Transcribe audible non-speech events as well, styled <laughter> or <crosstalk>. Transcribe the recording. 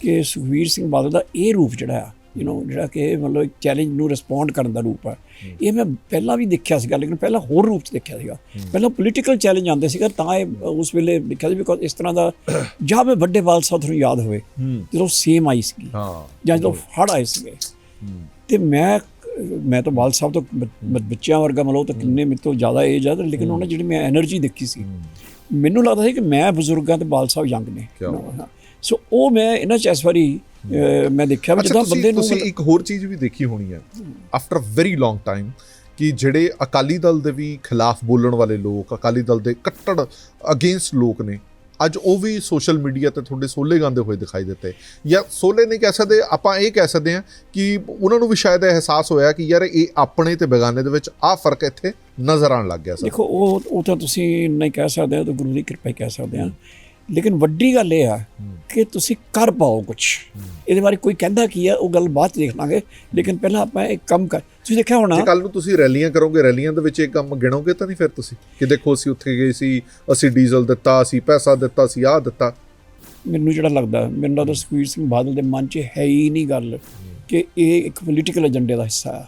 ਕਿ ਸੁਖਵੀਰ ਸਿੰਘ ਬਾਦਲ ਦਾ ਇਹ ਰੂਪ ਜਿਹੜਾ ਆ ਯੂ نو ਜਿਹੜਾ ਕਿ ਮਤਲਬ ਇੱਕ ਚੈਲੰਜ ਨੂੰ ਰਿਸਪੌਂਡ ਕਰਨ ਦਾ ਰੂਪ ਆ। ਇਹ ਮੈਂ ਪਹਿਲਾਂ ਵੀ ਦੇਖਿਆ ਸੀਗਾ ਲੇਕਿਨ ਪਹਿਲਾਂ ਹੋਰ ਰੂਪ ਚ ਦੇਖਿਆ ਸੀਗਾ। ਪਹਿਲਾਂ ਪੋਲੀਟੀਕਲ ਚੈਲੰਜ ਆਉਂਦੇ ਸੀਗਾ ਤਾਂ ਇਹ ਉਸ ਵੇਲੇ ਦੇਖਿਆ ਸੀ ਬਿਕੋਜ਼ ਇਸ ਤਰ੍ਹਾਂ ਦਾ <coughs> ਜਾਂ ਮੈਂ ਵੱਡੇ ਬਾਲ ਸਾਹਿਬ ਨੂੰ ਯਾਦ ਹੋਵੇ ਜਦੋਂ ਸੇਮ ਆਈ ਸੀ ਹਾਂ ਜਾਂ ਜਦੋਂ ਹੜ ਆਏ ਸੀਗੇ। ਤੇ ਮੈਂ ਮੈਂ ਤਾਂ ਬਾਲ ਸਾਹਿਬ ਤੋਂ ਬੱਚਿਆਂ ਵਰਗਾ ਮਤਲਬ ਤਾਂ ਕਿੰਨੇ ਮੇਰੇ ਤੋਂ ਜ਼ਿਆਦਾ ਏਜ ਆ ਲੇਕਿਨ ਉਹਨਾਂ ਜਿਹੜੀ ਮੈਂ એનર્ਜੀ ਦੇਖੀ ਸੀ ਮੈਨੂੰ ਲੱਗਦਾ ਸੀ ਕਿ ਮੈਂ ਬਜ਼ੁਰਗਾਂ ਤੇ ਬਾਲ ਸਾਹਿਬ ਯੰਗ ਨੇ। ਸੋ ਉਹ ਮੈਂ ਇਹਨਾਂ ਚ ਇਸ ਵਾਰੀ ਮੈਂ ਦੇਖਿਆ ਵੀ ਜਦੋਂ ਬੰਦੇ ਨੂੰ ਤੁਸੀਂ ਇੱਕ ਹੋਰ ਚੀਜ਼ ਵੀ ਦੇਖੀ ਹੋਣੀ ਹੈ ਆਫਟਰ ਵੈਰੀ ਲੌਂਗ ਟਾਈਮ ਕਿ ਜਿਹੜੇ ਅਕਾਲੀ ਦਲ ਦੇ ਵੀ ਖਿਲਾਫ ਬੋਲਣ ਵਾਲੇ ਲੋਕ ਅਕਾਲੀ ਦਲ ਦੇ ਕੱਟੜ ਅਗੇਂਸਟ ਲੋਕ ਨੇ ਅੱਜ ਉਹ ਵੀ ਸੋਸ਼ਲ ਮੀਡੀਆ ਤੇ ਤੁਹਾਡੇ ਸੋਲੇ ਗਾਉਂਦੇ ਹੋਏ ਦਿਖਾਈ ਦਿੱਤੇ। ਜਾਂ ਸੋਲੇ ਨਹੀਂ ਕਹਿ ਸਕਦੇ ਆਪਾਂ ਇਹ ਕਹਿ ਸਕਦੇ ਹਾਂ ਕਿ ਉਹਨਾਂ ਨੂੰ ਵੀ ਸ਼ਾਇਦ ਇਹ ਅਹਿਸਾਸ ਹੋਇਆ ਕਿ ਯਾਰ ਇਹ ਆਪਣੇ ਤੇ ਬੇਗਾਨੇ ਦੇ ਵਿੱਚ ਆਹ ਫ਼ਰਕ ਇੱਥੇ ਨਜ਼ਰ ਆਉਣ ਲੱਗ ਗਿਆ ਸਰ। ਦੇਖੋ ਉਹ ਉਹ ਤਾਂ ਤੁਸੀਂ ਨਹੀਂ ਕਹਿ ਸਕਦੇ ਹੋ ਤਾਂ ਗੁਰੂ ਦੀ ਕਿਰਪਾ ਹੀ ਕਹਿ ਸਕਦੇ ਆ ਲੇਕਿਨ ਵੱਡੀ ਗੱਲ ਇਹ ਆ ਕਿ ਤੁਸੀਂ ਕਰ ਪਾਓ ਕੁਝ ਇਹਦੇ ਬਾਰੇ ਕੋਈ ਕਹਿੰਦਾ ਕੀ ਆ ਉਹ ਗੱਲ ਬਾਅਦ ਦੇਖ ਲਾਂਗੇ। ਲੇਕਿਨ ਪਹਿਲਾਂ ਆਪਾਂ ਇੱਕ ਕੰਮ ਕਰ ਤੁਸੀਂ ਦੇਖਿਆ ਹੋਣਾ ਜੇ ਕੱਲ ਨੂੰ ਤੁਸੀਂ ਰੈਲੀਆਂ ਕਰੋਗੇ ਰੈਲੀਆਂ ਦੇ ਵਿੱਚ ਇਹ ਕੰਮ ਗਿਣੋਗੇ ਤਾਂ ਨਹੀਂ ਫਿਰ ਤੁਸੀਂ? ਕਿ ਦੇਖੋ ਅਸੀਂ ਉੱਥੇ ਗਏ ਸੀ ਅਸੀਂ ਡੀਜ਼ਲ ਦਿੱਤਾ ਅਸੀਂ ਪੈਸਾ ਦਿੱਤਾ ਸੀ ਆਹ ਦਿੱਤਾ। ਮੈਨੂੰ ਜਿਹੜਾ ਲੱਗਦਾ ਮੈਨੂੰ ਲੱਗਦਾ ਸੁਖਬੀਰ ਸਿੰਘ ਬਾਦਲ ਦੇ ਮਨ 'ਚ ਹੈ ਹੀ ਨਹੀਂ ਗੱਲ ਕਿ ਇਹ ਇੱਕ ਪੋਲੀਟੀਕਲ ਏਜੰਡੇ ਦਾ ਹਿੱਸਾ ਹੈ